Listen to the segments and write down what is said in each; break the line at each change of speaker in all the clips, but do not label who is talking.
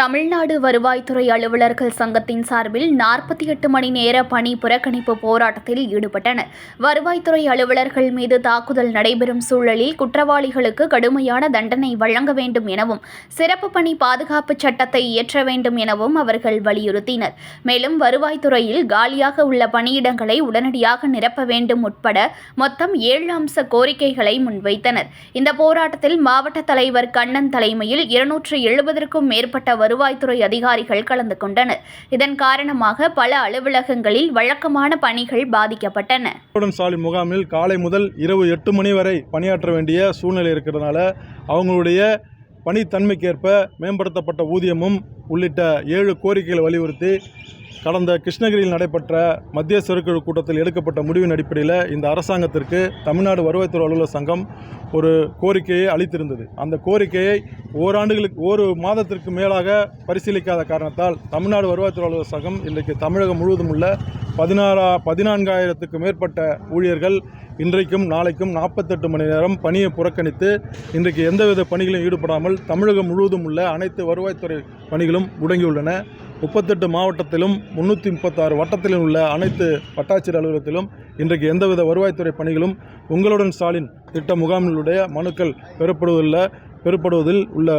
தமிழ்நாடு வருவாய்த்துறை அலுவலர்கள் சங்கத்தின் சார்பில் நாற்பத்தி எட்டு மணி நேர பணி புறக்கணிப்பு போராட்டத்தில் ஈடுபட்டனர். வருவாய்த்துறை அலுவலர்கள் மீது தாக்குதல் நடைபெறும் சூழலில் குற்றவாளிகளுக்கு கடுமையான தண்டனை வழங்க வேண்டும் எனவும் சிறப்பு பணி பாதுகாப்பு சட்டத்தை இயற்ற வேண்டும் எனவும் அவர்கள் வலியுறுத்தினர். மேலும் வருவாய்த்துறையில் காலியாக உள்ள பணியிடங்களை உடனடியாக நிரப்ப வேண்டும் உட்பட மொத்தம் ஏழு அம்ச கோரிக்கைகளை முன்வைத்தனர். இந்த போராட்டத்தில் மாவட்ட தலைவர் கண்ணன் தலைமையில் இருநூற்று எழுபதற்கும் மேற்பட்ட வருவாய்த்துறை அதிகாரிகள் கலந்து கொண்டனர். இதன் காரணமாக பல அலுவலகங்களில் வழக்கமான பணிகள் பாதிக்கப்பட்டன.
சாலை முகாமில் காலை முதல் இரவு எட்டு மணி வரை பணியாற்ற வேண்டிய சூழ்நிலை இருக்கிறதுனால அவங்களுடைய பணித்தன்மைக்கேற்ப மேம்படுத்தப்பட்ட ஊதியமும் உள்ளிட்ட ஏழு கோரிக்கைகளை வலியுறுத்தி கடந்த கிருஷ்ணகிரியில் நடைபெற்ற மத்திய சிறுகுழு கூட்டத்தில் எடுக்கப்பட்ட முடிவின் அடிப்படையில் இந்த அரசாங்கத்திற்கு தமிழ்நாடு வருவாய்த்துறை அலுவலர் சங்கம் ஒரு கோரிக்கையை அளித்திருந்தது. அந்த கோரிக்கையை ஓராண்டுகளுக்கு ஒரு மாதத்திற்கு மேலாக பரிசீலிக்காத காரணத்தால் தமிழ்நாடு வருவாய்த்துறை அலுவலர் சங்கம் இன்றைக்கு தமிழகம் முழுவதும் உள்ள பதினாறா பதினான்காயிரத்துக்கு மேற்பட்ட ஊழியர்கள் இன்றைக்கும் நாளைக்கும் நாற்பத்தெட்டு மணி நேரம் பணியை புறக்கணித்து இன்றைக்கு எந்தவித பணிகளும் ஈடுபடாமல் தமிழகம் முழுவதும் உள்ள அனைத்து வருவாய்த்துறை பணிகளும் முடங்கியுள்ளன. முப்பத்தெட்டு மாவட்டத்திலும் முன்னூற்றி முப்பத்தாறு வட்டத்திலும் உள்ள அனைத்து வட்டாட்சியர் அலுவலகத்திலும் இன்றைக்கு எந்தவித வருவாய்த்துறை பணிகளும் உங்களுடன் ஸ்டாலின் திட்ட முகாமிலுடைய மனுக்கள் பெறப்படுவதில் பெறப்படுவதில் உள்ள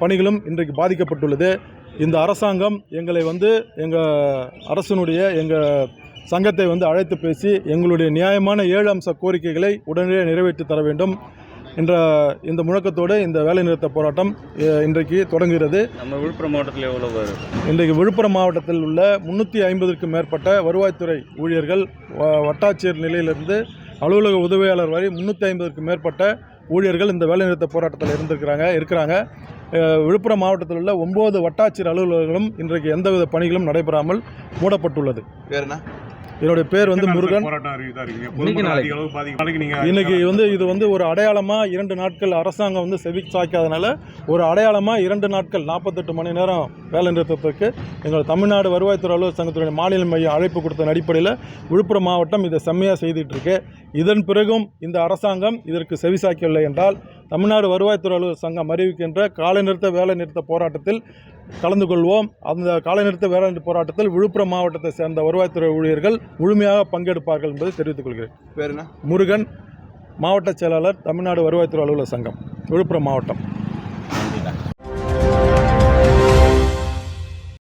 பணிகளும் இன்றைக்கு பாதிக்கப்பட்டுள்ளது. இந்த அரசாங்கம் எங்களை வந்து எங்கள் அரசனுடைய எங்கள் சங்கத்தை வந்து அழைத்து பேசி எங்களுடைய நியாயமான ஏழு அம்ச கோரிக்கைகளை உடனடியாக நிறைவேற்றி தர வேண்டும் என்ற இந்த முழக்கத்தோடு இந்த வேலைநிறுத்த போராட்டம் இன்றைக்கு தொடங்குகிறது.
நம்ம விழுப்புரம் மாவட்டத்தில் எவ்வளோ
இன்றைக்கு விழுப்புரம் மாவட்டத்தில் உள்ள முன்னூற்றி ஐம்பதுக்கும் மேற்பட்ட வருவாய்த்துறை ஊழியர்கள் வட்டாட்சியர் நிலையிலிருந்து அலுவலக உதவியாளர் வரை முந்நூற்றி ஐம்பதுக்கும் மேற்பட்ட ஊழியர்கள் இந்த வேலைநிறுத்த போராட்டத்தில் இருந்திருக்கிறாங்க இருக்கிறாங்க. விழுப்புரம் மாவட்டத்தில் உள்ள ஒம்பது வட்டாட்சியர் அலுவலர்களும் இன்றைக்கு எந்தவித பணிகளும் நடைபெறாமல் மூடப்பட்டுள்ளது. என்னுடைய பேர் வந்து முருகன்.
போராட்டம் அறிவிதா இருக்கீங்க?
இன்னைக்கு
வந்து இது வந்து ஒரு அடையாளமாக இரண்டு நாட்கள் அரசாங்கம் வந்து செவி சாய்க்காதனால ஒரு அடையாளமாக இரண்டு நாட்கள் நாற்பத்தெட்டு மணி நேரம் வேலை நிறுத்தத்துக்கு எங்கள் தமிழ்நாடு வருவாய்த்துறை அலுவலர் சங்கத்துடைய மாநில மையம் அழைப்பு கொடுத்த அடிப்படையில் விழுப்புரம் மாவட்டம் இதை செம்மையாக செய்துட்டு இருக்கு. இதன் பிறகும் இந்த அரசாங்கம் இதற்கு செவிசாய்க்கவில்லை என்றால் தமிழ்நாடு வருவாய்த்துறை அலுவலர் சங்கம் அறிவிக்கின்ற காலை நிறுத்த வேலை நிறுத்த போராட்டத்தில் கலந்து கொள்வோம். அந்த காலை நிறுத்த வேலை நிறுத்த போராட்டத்தில் விழுப்புரம் மாவட்டத்தை சேர்ந்த வருவாய்த்துறை ஊழியர்கள் முழுமையாக பங்கெடுப்பார்கள் என்பதை தெரிவித்துக் கொள்கிறேன்.
என்ன?
முருகன் மாவட்ட செயலாளர் தமிழ்நாடு வருவாய்த்துறை அலுவலர் சங்கம் விழுப்புரம் மாவட்டம்.